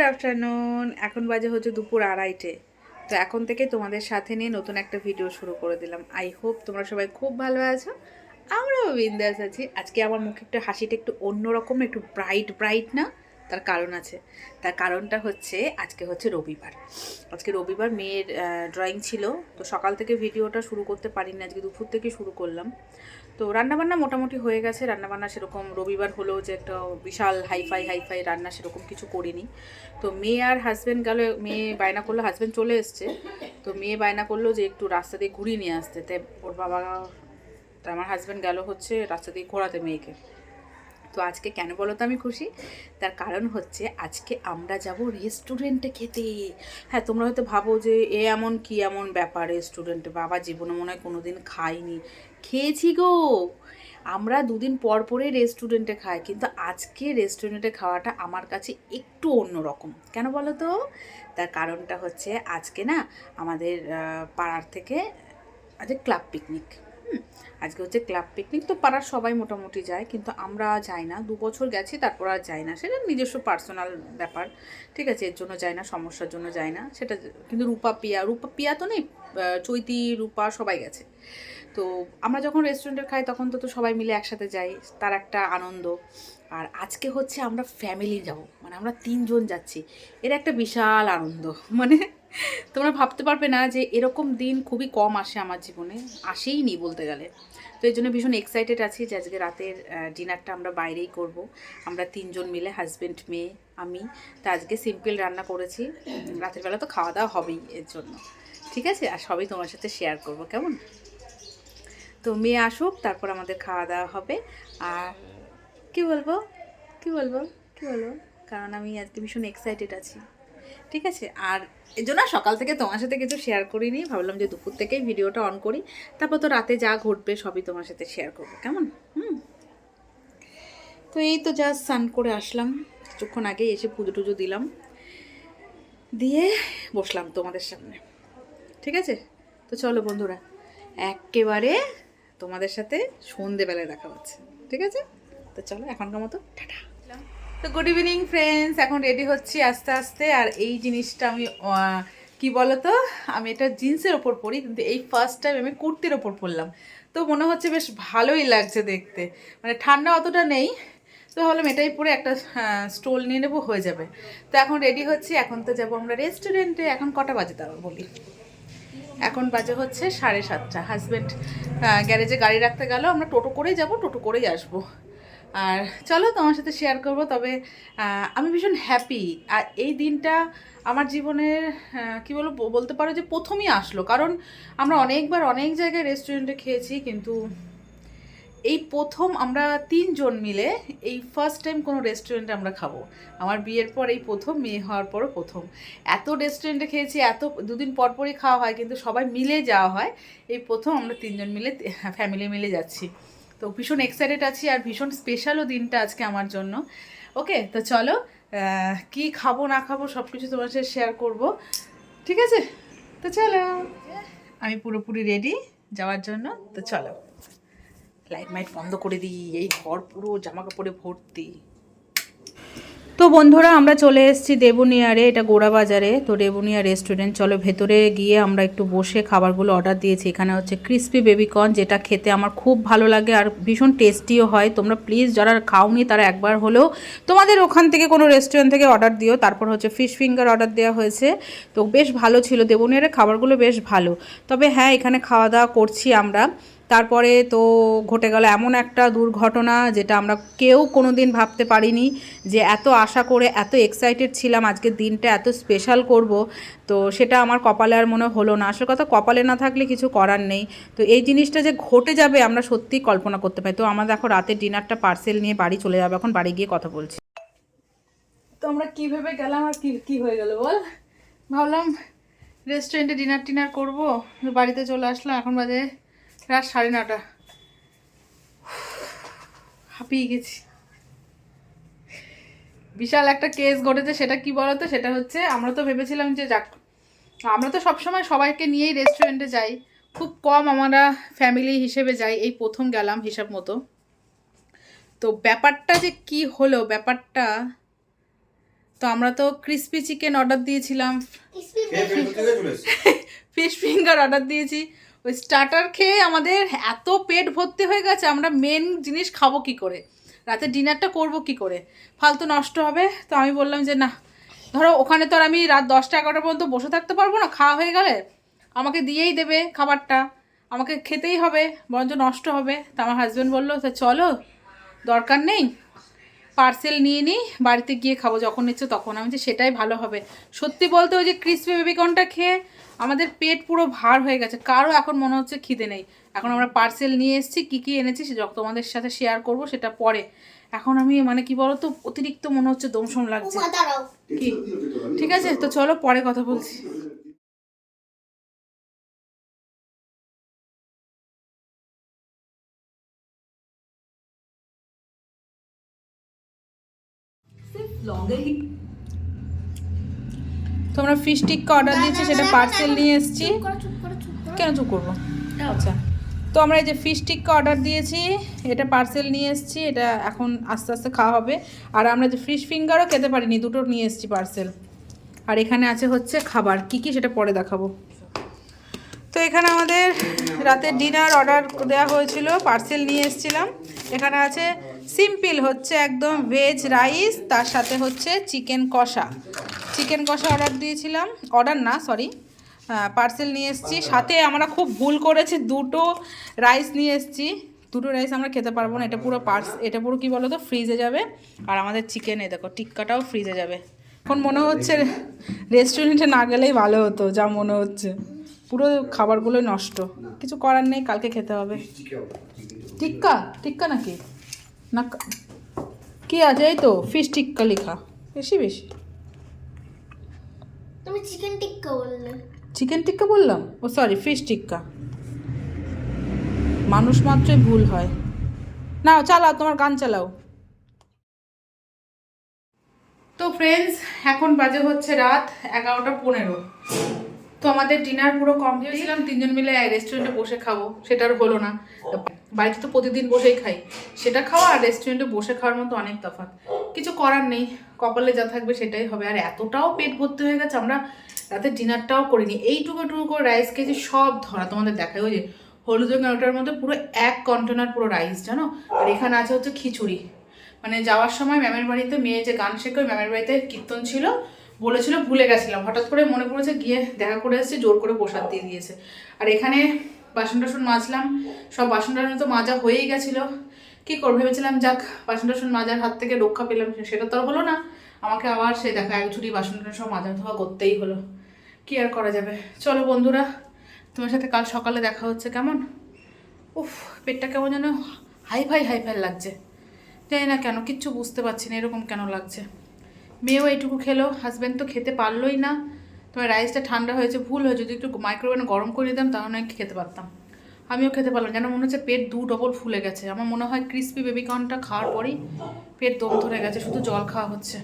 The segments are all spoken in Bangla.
গুড আফটারনুন এখন বাজে হচ্ছে দুপুর আড়াইটে। তো এখন থেকে তোমাদের সাথে নিয়ে নতুন একটা ভিডিও শুরু করে দিলাম। আই হোপ তোমরা সবাই খুব ভালো আছো। আমরাও বিন্দাস আছি। আজকে আমার মুখে একটু হাসিটা একটু অন্যরকম, একটু ব্রাইট ব্রাইট না? তার কারণ আছে। তার কারণটা হচ্ছে আজকে হচ্ছে রবিবার। আজকে রবিবার মেয়ের ড্রয়িং ছিল। তো সকাল থেকে ভিডিওটা শুরু করতে পারিনি, আজকে দুপুর থেকে শুরু করলাম। তো রান্নাবান্না মোটামুটি হয়ে গেছে। রান্নাবান্না সেরকম রবিবার হলেও যে একটা বিশাল হাইফাই হাইফাই রান্না সেরকম কিছু করিনি। তো মেয়ে আর হাজব্যান্ড গেল, মেয়ে বায়না করল হাজব্যান্ড চলে এসছে। তো মেয়ে বায়না করল যে একটু রাস্তা দিয়ে ঘুরিয়ে নিয়ে আসতে। তাই ওর বাবা আমার হাজব্যান্ড গেল হচ্ছে রাস্তা দিয়ে ঘোরাতে মেয়েকে। তো আজকে কেন বলো তো আমি খুশি? তার কারণ হচ্ছে আজকে আমরা যাব রেস্টুরেন্টে খেতে। হ্যাঁ তোমরা হয়তো ভাবো যে এ এমন কি এমন ব্যাপার রেস্টুরেন্টে বাবা, জীবনে মনে হয় কোনো দিন খাইনি। খেয়েছি গো। আমরা দুদিন পর পরে রেস্টুরেন্টে খাই, কিন্তু আজকে রেস্টুরেন্টে খাওয়াটা আমার কাছে একটু অন্যরকম কেন বলো তো? তার কারণটা হচ্ছে আজকে না আমাদের পাড়ার থেকে আজকে ক্লাব পিকনিক আজকে হচ্ছে ক্লাব পিকনিক তো পাড়ার সবাই মোটামুটি যায়, কিন্তু আমরা যাই না। দু বছর গেছি, তারপর আর যাই না। সেটা নিজস্ব পার্সোনাল ব্যাপার, ঠিক আছে? এর জন্য যাই না, সমস্যার জন্য যাই না। সেটা কিন্তু রূপা, পিয়া রূপা, পিয়া তো নেই চৈতি, রূপা সবাই গেছে। তো আমরা যখন রেস্টুরেন্টে খাই, তখন তো তো সবাই মিলে একসাথে যাই, তার একটা আনন্দ। আর আজকে হচ্ছে আমরা ফ্যামিলি যাব। মানে আমরা তিনজন যাচ্ছি। এর একটা বিশাল আনন্দ। মানে তোমরা ভাবতে পারবে না যে এরকম দিন খুবই কম আসে আমার জীবনে, আসেই নি বলতে গেলে। তো এই জন্য ভীষণ এক্সাইটেড আছি যে আজকে রাতের ডিনারটা আমরা বাইরেই করব। আমরা তিনজন মিলে হাজব্যান্ড মেয়ে, আমি। তা আজকে সিম্পল রান্না করেছি। রাতের বেলা তো খাওয়া দাওয়া হবেই এর জন্য। ঠিক আছে? আর সবই তোমার সাথে শেয়ার করব, কেমন? তো মেয়ে আসুক, তারপর আমাদের খাওয়া দাওয়া হবে। আর কি বলব? কি বলব? কি বলব? কারণ আমি আজকে ভীষণ এক্সাইটেড আছি। ঠিক আছে? আর এই জন্য সকাল থেকে তোমার সাথে কিছু শেয়ার করিনি। ভাবলাম যে দুপুর থেকেই ভিডিওটা অন করি। তারপর তো রাতে যা ঘটবে সবই তোমার সাথে শেয়ার করব। কেমন? হুম? তো এই তো জাস্ট স্নান করে আসলাম। কিছুক্ষণ আগে এসে পুজো টুজো দিলাম। দিয়ে বসলাম তোমাদের সামনে। ঠিক আছে? তো চলো বন্ধুরা, একেবারে তোমাদের সাথে সন্ধেবেলায় দেখা হচ্ছে। ঠিক আছে? তো চলো এখনকার মতো, টাটা। তো গুড ইভিনিং ফ্রেন্ডস এখন রেডি হচ্ছি আস্তে আস্তে। আর এই জিনিসটা আমি কি বলতো? আমি এটা জিন্সের ওপর পরি, কিন্তু এই ফার্স্ট টাইম আমি কুর্তির ওপর পরলাম। তো মনে হচ্ছে বেশ ভালোই লাগছে দেখতে। মানে ঠান্ডা অতটা নেই। তো ভাবলাম এটাই পরে একটা স্টোল নিয়ে নেব, হয়ে যাবে। তো এখন রেডি হচ্ছি। এখন তো যাব আমরা রেস্টুরেন্টে এখন কটা বাজে তাও বলি। এখন বাজে হচ্ছে সাড়ে সাতটা। হাজব্যান্ড গ্যারেজে গাড়ি রাখতে গেল। আমরা টোটো করেই যাব, টোটো করেই আসব। আর চলো তোমার সাথে শেয়ার করব, তবে আমি ভীষণ হ্যাপি আর এই দিনটা আমার জীবনের কি বলব বলতে পারো যে প্রথমই আসলো। কারণ আমরা অনেকবার অনেক জায়গায় রেস্টুরেন্টে খেয়েছি, কিন্তু এই প্রথম আমরা তিনজন মিলে এই ফার্স্ট টাইম কোনো রেস্টুরেন্টে আমরা খাব। আমার বিয়ের পর এই প্রথম, মেয়ে হওয়ার পরও প্রথম। এত রেস্টুরেন্টে খেয়েছি, এত, দুদিন পর পরই খাওয়া হয়, কিন্তু সবাই মিলে যাওয়া হয়। এই প্রথম আমরা তিনজন মিলে ফ্যামিলি মিলে যাচ্ছি। তো ভীষণ এক্সাইটেড আছি আর ভীষণ স্পেশালও দিনটা আজকে আমার জন্য। ওকে তো চলো কি খাব, না খাব সব কিছু তোমার সাথে শেয়ার করব। ঠিক আছে? তো চলো, আমি পুরোপুরি রেডি যাওয়ার জন্য। তো চলো লাইট মাইট বন্ধ করে দিই, এই ঘর পুরো জামা কাপড়ে ভর্তি। তো বন্ধুরা, আমরা চলে এসেছি দেবুনিয়ারে, এটা গোড়া বাজারে তো দেবুনিয়া রেস্টুরেন্ট চলো ভেতরে গিয়ে আমরা একটু বসে খাবারগুলো অর্ডার দিয়েছি। এখানে হচ্ছে ক্রিস্পি বেবিকর্ন যেটা খেতে আমার খুব ভালো লাগে আর ভীষণ টেস্টিও হয়। তোমরা প্লিজ যারা খাওনি তারা একবার হলেও তোমাদের ওখান থেকে কোনো রেস্টুরেন্ট থেকে অর্ডার দিও। তারপর হচ্ছে ফিশ ফিঙ্গার অর্ডার দেওয়া হয়েছে। তো বেশ ভালো ছিল। দেবুনিয়ারে খাবারগুলো বেশ ভালো। তবে হ্যাঁ এখানে খাওয়া দাওয়া করছি আমরা। তারপরে তো ঘটে গেল এমন একটা দুর্ঘটনা যেটা আমরা কেউ কোনো দিন ভাবতে পারিনি যে এত আশা করে, এত এক্সাইটেড ছিলাম আজকের দিনটা এত স্পেশাল করব। তো সেটা আমার কপালে আর মনে হলো না। আসল কথা, কপালে না থাকলে কিছু করার নেই। তো এই জিনিসটা যে ঘটে যাবে আমরা সত্যিই কল্পনা করতে পারি। তো আমরা দেখো রাতের ডিনারটা পার্সেল নিয়ে বাড়ি চলে যাবে। এখন বাড়ি গিয়ে কথা বলছি। তো আমরা কী ভেবে গেলাম আর কী কী হয়ে গেল বল? ভাবলাম রেস্টুরেন্টে ডিনার টিনার করব। বাড়িতে চলে আসলাম। এখন বাজে রাত সাড়ে নটা। হাঁপিয়ে গেছি। বিশাল একটা কেস ঘটেছে সেটা কি বলতো? সেটা হচ্ছে আমরা তো ভেবেছিলাম যে যাক আমরা তো সবসময় সবাইকে নিয়েই রেস্টুরেন্টে যাই। খুব কম আমরা ফ্যামিলি হিসেবে যাই এই প্রথম গেলাম হিসাব মতো। তো ব্যাপারটা যে কি হলো ব্যাপারটা তো আমরা তো ক্রিস্পি চিকেন অর্ডার দিয়েছিলাম। ফিশ ফিঙ্গার অর্ডার দিয়েছি। ওই স্টার্টার খেয়ে আমাদের এত পেট ভর্তি হয়ে গেছে, আমরা মেন জিনিস খাব কি করে? রাতে ডিনারটা করব কি করে? ফালতু নষ্ট হবে, তো আমি বললাম যে না। ধরো ওখানে তো আর আমি রাত দশটা এগারোটা পর্যন্ত বসে থাকতে পারব না, খাওয়া হয়ে গেলে আমাকে দিয়েই দেবে খাবারটা। আমাকে খেতেই হবে, বরঞ্চ নষ্ট হবে। তা আমার হাজব্যান্ড বলল, তা চলো, দরকার নেই। পার্সেল নিয়ে নিই বাড়িতে গিয়ে খাব, যখন ইচ্ছে তখন। আমি যে সেটাই ভালো হবে। সত্যি বলতে ওই যে ক্রিসপি বেবিকর্নটা খেয়ে আমাদের পেট পুরো ভার হয়ে গেছে। কারও এখন মনে হচ্ছে খিদে নেই। এখন আমরা পার্সেল নিয়ে এসেছি কী কী এনেছি সে যখন তোমাদের সাথে শেয়ার করব সেটা পরে। এখন আমি মানে কি বলতো অতিরিক্ত মনে হচ্ছে দমসম লাগছে। কি? ঠিক আছে তো চলো পরে কথা বলছি। তোমরা ফিশ টিক্কা অর্ডার দিয়েছি সেটা পার্সেল নিয়ে এসেছি। কেন চুপ করব? আচ্ছা তো আমরা এই যে ফিশ টিক্কা অর্ডার দিয়েছি এটা পার্সেল নিয়ে এসেছি এটা এখন আস্তে আস্তে খাওয়া হবে। আর আমরা যে ফিশ ফিঙ্গারও খেতে পারিনি দুটো নিয়ে এসেছি পার্সেল আর এখানে আছে হচ্ছে খাবার কি কি সেটা পরে দেখাবো। তো এখানে আমাদের রাতের ডিনার অর্ডার দেওয়া হয়েছিল পার্সেল নিয়ে এসেছিলাম। এখানে আছে সিম্পল হচ্ছে একদম ভেজ রাইস তার সাথে হচ্ছে চিকেন কষা। চিকেন কষা অর্ডার দিয়েছিলাম। অর্ডার না সরি পার্সেল নিয়ে এসেছি। সাথে আমরা খুব ভুল করেছি, দুটো রাইস নিয়ে এসেছি। দুটো রাইস আমরা খেতে পারব না, এটা পুরো পার্স এটা পুরো কী বলো তো ফ্রিজে যাবে। আর আমাদের চিকেনে দেখো, টিক্কাটাও ফ্রিজে যাবে। এখন মনে হচ্ছে রেস্টুরেন্টে না গেলেই ভালো হতো, যা মনে হচ্ছে। পুরো খাবারগুলোই নষ্ট। কিছু করার নেই, কালকে খেতে হবে। টিক্কা? টিক্কা নাকি? না, কা- কি আছে এই তো? ফিশ টিক্কা লেখা। বেশি বেশি। তুমি চিকেন টিক্কা বললে চিকেন টিক্কা বললাম? ও সরি ফিশ টিক্কা মানুষ মাত্রই ভুল হয়। না চালাও তোমার গান চালাও। তো ফ্রেন্ডস এখন বাজে হচ্ছে রাত এগারোটা পনেরো। তো আমাদের ডিনার পুরো কমপ্লিট ছিলাম তিনজন মিলে রেস্টুরেন্টে বসে খাব সেটা আর হলো না। বাড়িতে তো প্রতিদিন বসেই খাই। সেটা খাওয়া আর রেস্টুরেন্টে বসে খাওয়ার মতো অনেক তফাৎ। কিছু করার নেই। কপালে যা থাকবে সেটাই হবে। আর এতটাও পেট ভর্তি হয়ে গেছে, আমরা রাতে ডিনারটাও করিনি। এইটুকু টুকু করে রাইস খেয়েছি, সব ধরা তোমাদের দেখায় ওই যে হলুদ রঙের ওটার মধ্যে পুরো এক কন্টেনার পুরো রাইস জানো? আর এখানে আছে হচ্ছে খিচুড়ি। মানে যাওয়ার সময় ম্যামের বাড়িতে মেয়ে যে গান শেখে ম্যামের বাড়িতে কীর্তন ছিল, বলেছিল ভুলে গেছিলাম। হঠাৎ করে মনে পড়েছে, গিয়ে দেখা করে এসেছে, জোর করে প্রসাদ দিয়ে দিয়েছে। আর এখানে বাসন টাসন মাজলাম। সব বাসন টাসন তো মাজা হয়েই গেছিল। কী করব? ভেবেছিলাম, যাক বাসন টাসন মাজার হাত থেকে রক্ষা পেলাম, সেটা তো আর হলো না। আমাকে আবার সে দেখা এক ঝুড়ি বাসন টাসন সব ধোয়া করতেই হলো। কি আর করা যাবে? চলো বন্ধুরা, তোমার সাথে কাল সকালে দেখা হচ্ছে, কেমন? উফ, পেটটা কেমন যেন হাই ফাই হাই ফাই লাগছে। জানি না কেন, কিচ্ছু বুঝতে পারছি না এরকম কেন লাগছে। মেয়েও এইটুকু খেলো হাজব্যান্ড তো খেতে পারলোই না। তোমার রাইসটা ঠান্ডা হয়েছে, ভুল হয়েছে যদি একটু মাইক্রোওভেনে গরম করে দিতাম তাহলে খেতে পারতাম। আমিও খেতে পারলাম, যেন মনে হচ্ছে পেট দু ডবল ফুলে গেছে। আমার মনে হয় ক্রিস্পি বেবিকর্নটা খাওয়ার পরই পেট দম ধরে গেছে, শুধু জল খাওয়া হচ্ছে।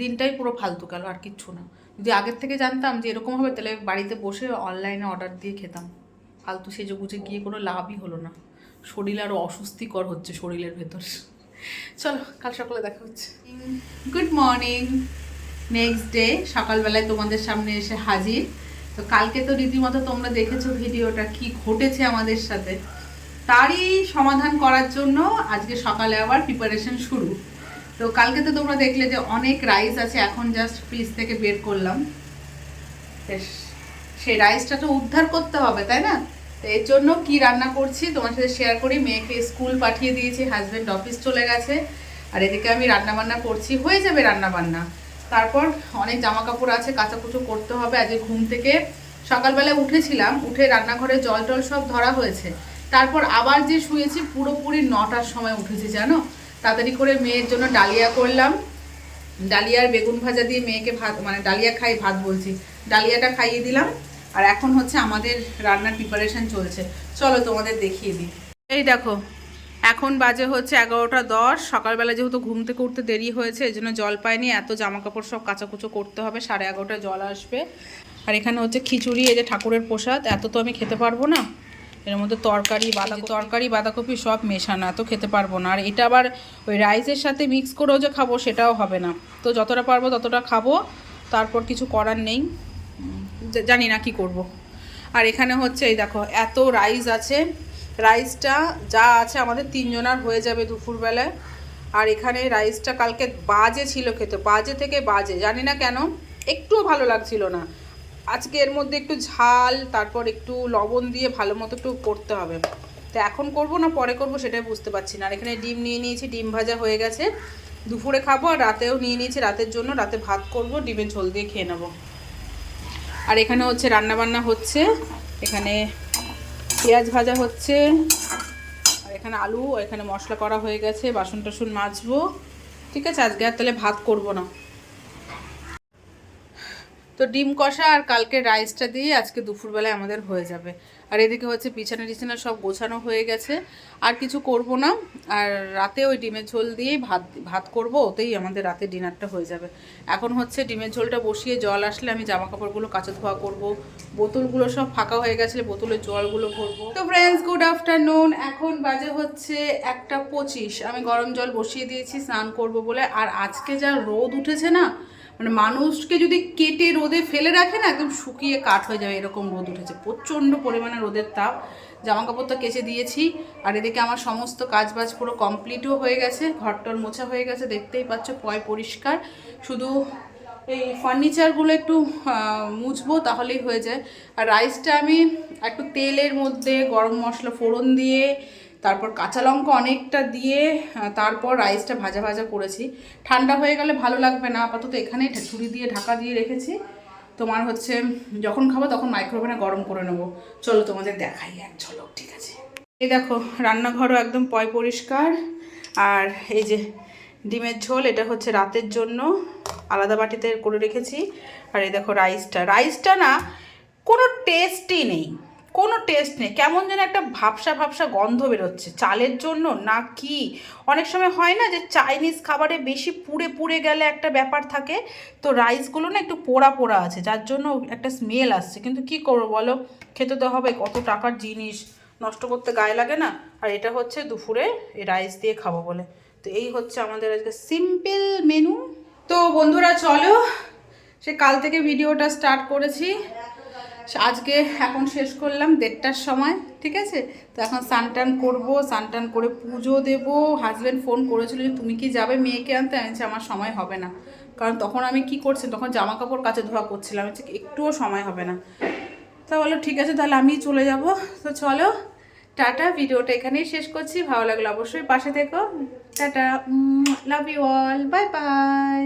দিনটাই পুরো ফালতু গেল, আর কিচ্ছু না। যদি আগের থেকে জানতাম যে এরকম হবে, তাহলে বাড়িতে বসে অনলাইনে অর্ডার দিয়ে খেতাম। ফালতু সেজে গুজে গিয়ে কোনো লাভই হলো না। শরীর আরও অস্বস্তিকর হচ্ছে শরীরের ভেতর। চলো, কাল সকালে দেখা হচ্ছে। গুড মর্নিং নেক্সট ডে সকালবেলায় তোমাদের সামনে এসে হাজির। তো কালকে তো রীতিমতো তোমরা দেখেছ ভিডিওটা, কি ঘটেছে আমাদের সাথে। তারই সমাধান করার জন্য আজকে সকালে আবার প্রিপারেশন শুরু। তো কালকে তো তোমরা দেখলে যে অনেক রাইস আছে, এখন জাস্ট ফ্রিজ থেকে বের করলাম। সেই রাইসটা তো উদ্ধার করতে হবে, তাই না? তো এর জন্য কি রান্না করছি, তোমার সাথে শেয়ার করি। মেয়েকে স্কুল পাঠিয়ে দিয়েছি হাজব্যান্ড অফিস চলে গেছে। আর এদিকে আমি রান্না বান্না করছি, হয়ে যাবে রান্না বান্না তারপর অনেক জামা কাপড় আছে, কাচাকুচো করতে হবে। আজকে ঘুম থেকে সকালবেলা উঠেছিলাম, উঠে রান্নাঘরে জল টল সব ধরা হয়েছে। তারপর আবার যে শুয়েছি, পুরোপুরি নটার সময় উঠেছি, জানো? তাড়াতাড়ি করে মেয়ের জন্য ডালিয়া করলাম। ডালিয়ার বেগুন ভাজা দিয়ে মেয়েকে ভাত মানে ডালিয়া খাই, ভাত বলছি। ডালিয়াটা খাইয়ে দিলাম। আর এখন হচ্ছে আমাদের রান্নার প্রিপারেশন চলছে। চলো তোমাদের দেখিয়ে দিই। এই দেখো এখন বাজে হচ্ছে এগারোটা দশ। সকালবেলা যেহেতু ঘুম থেকে উঠতে দেরি হয়েছে এই জন্য জল পাইনি। এত জামা কাপড় সব কাচাকুচো করতে হবে সাড়ে এগারোটায় জল আসবে। আর এখানে হচ্ছে খিচুড়ি এই যে ঠাকুরের প্রসাদ এত তো আমি খেতে পারব না। এর মধ্যে তরকারি বাঁধা তরকারি বাঁধাকপি সব মেশানো এত খেতে পারব না। আর এটা আবার ওই রাইসের সাথে মিক্স করেও যে খাব সেটাও হবে না। তো যতটা পারব ততটা খাব তারপর কিছু করার নেই। জানি না কি করব। আর এখানে হচ্ছে এই দেখো এত রাইস আছে। রাইসটা যা আছে আমাদের তিনজনার হয়ে যাবে দুপুরবেলায়। আর এখানে রাইসটা কালকে বাজে ছিল খেতে, বাজে থেকে বাজে, জানি না কেন, একটুও ভালো লাগছিল না। আজকে এর মধ্যে একটু ঝাল, তারপর একটু লবণ দিয়ে ভালো মতো একটু করতে হবে। তো এখন করব না, পরে করব সেটাই বুঝতে পারছি না। আর এখানে ডিম নিয়ে নিয়েছি, ডিম ভাজা হয়ে গেছে। দুপুরে খাব আর রাতেও নিয়ে নিয়েছি, রাতের জন্য রাতে ভাত করব, ডিমের ঝোল দিয়ে খেয়ে নেব। আর এখানে হচ্ছে রান্না বান্না হচ্ছে, এখানে পেঁয়াজ ভাজা হচ্ছে। আর এখানে আলু, এখানে মশলা করা হয়ে গেছে, বাসন টাসন মাজবো। ঠিক আছে? আজকে আর তাহলে ভাত করব না। তো ডিম কষা আর কালকে রাইসটা দিয়ে আজকে দুপুরবেলায় আমাদের হয়ে যাবে। আর এদিকে হচ্ছে বিছানা টিছানা সব গোছানো হয়ে গেছে। আর কিছু করব না। আর রাতে ওই ডিমের ঝোল দিয়েই ভাত ভাত করব, ওতেই আমাদের রাতে ডিনারটা হয়ে যাবে। এখন হচ্ছে ডিমের ঝোলটা বসিয়ে জল আসলে আমি জামা কাপড়গুলো কাচা ধোয়া করব। বোতলগুলো সব ফাঁকা হয়ে গেছে, বোতলের জলগুলো ভরবো। তো ফ্রেন্ডস গুড আফটারনুন এখন বাজে হচ্ছে একটা পঁচিশ। আমি গরম জল বসিয়ে দিয়েছি, স্নান করব বলে। আর আজকে যা রোদ উঠেছে না মানে মানুষকে যদি কেটে রোদে ফেলে রাখে না, একদম শুকিয়ে কাঠ হয়ে যাবে, এরকম রোদ উঠেছে। প্রচণ্ড পরিমাণে রোদের তাপ। জামা কাপড় তো কেচে দিয়েছি, আর এদিকে আমার সমস্ত কাজ বাজ পুরো কমপ্লিটও হয়ে গেছে, ঘরটর মোছা হয়ে গেছে, দেখতেই পাচ্ছ পয় পরিষ্কার। শুধু এই ফার্নিচারগুলো একটু মুছবো তাহলেই হয়ে যায়। আর রাইসটা আমি একটু তেলের মধ্যে গরম মশলা ফোড়ন দিয়ে তারপর কাঁচা লঙ্কা অনেকটা দিয়ে তারপর রাইসটা ভাজা ভাজা করেছি। ঠান্ডা হয়ে গেলে ভালো লাগবে না, আপাতত এখানেই ছুরি দিয়ে ঢাকা দিয়ে রেখেছি। তোমার হচ্ছে, যখন খাব তখন মাইক্রোওভেনে গরম করে নেব। চলো তোমাদের দেখাই এক ঝলক, ঠিক আছে? এই দেখো, রান্নাঘরও একদম পয় পরিষ্কার। আর এই যে ডিমের ঝোল, এটা হচ্ছে রাতের জন্য। আলাদা বাটিতে করে রেখেছি। আর এই দেখো রাইসটা রাইসটা না, কোনো টেস্টই নেই। কোনো টেস্ট নেই। কেমন যেন একটা ভাবসা ভাবসা গন্ধ বেরোচ্ছে। চালের জন্য না কি? অনেক সময় হয় না যে চাইনিজ খাবারে বেশি পুড়ে পুড়ে গেলে একটা ব্যাপার থাকে? তো রাইসগুলো না একটু পোড়া পোড়া আছে, যার জন্য একটা স্মেল আসছে। কিন্তু কি করব বলো? খেতে তো হবে, কত টাকার জিনিস? নষ্ট করতে গায়ে লাগে না? আর এটা হচ্ছে দুপুরে রাইস দিয়ে খাব বলে। তো এই হচ্ছে আমাদের আজকে সিম্পল মেনু তো বন্ধুরা, চলো। সে কাল থেকে ভিডিওটা স্টার্ট করেছি। আজকে এখন শেষ করলাম দেড়টার সময়, ঠিক আছে? তো এখন সানটান করব সানটান করে পুজো দেব। হাজব্যান্ড ফোন করেছিল যে, তুমি কি যাবে মেয়েকে আনতে? আমি আমার সময় হবে না। কারণ তখন আমি কি করছি, তখন জামা কাপড় কাচে ধোয়া করছিলাম। একটুও সময় হবে না। তা বলো ঠিক আছে, তাহলে আমি চলে যাব। তো চলো, টাটা, ভিডিওটা এখানেই শেষ করছি। ভালো লাগল অবশ্যই পাশে থেকো। Tata love you all bye bye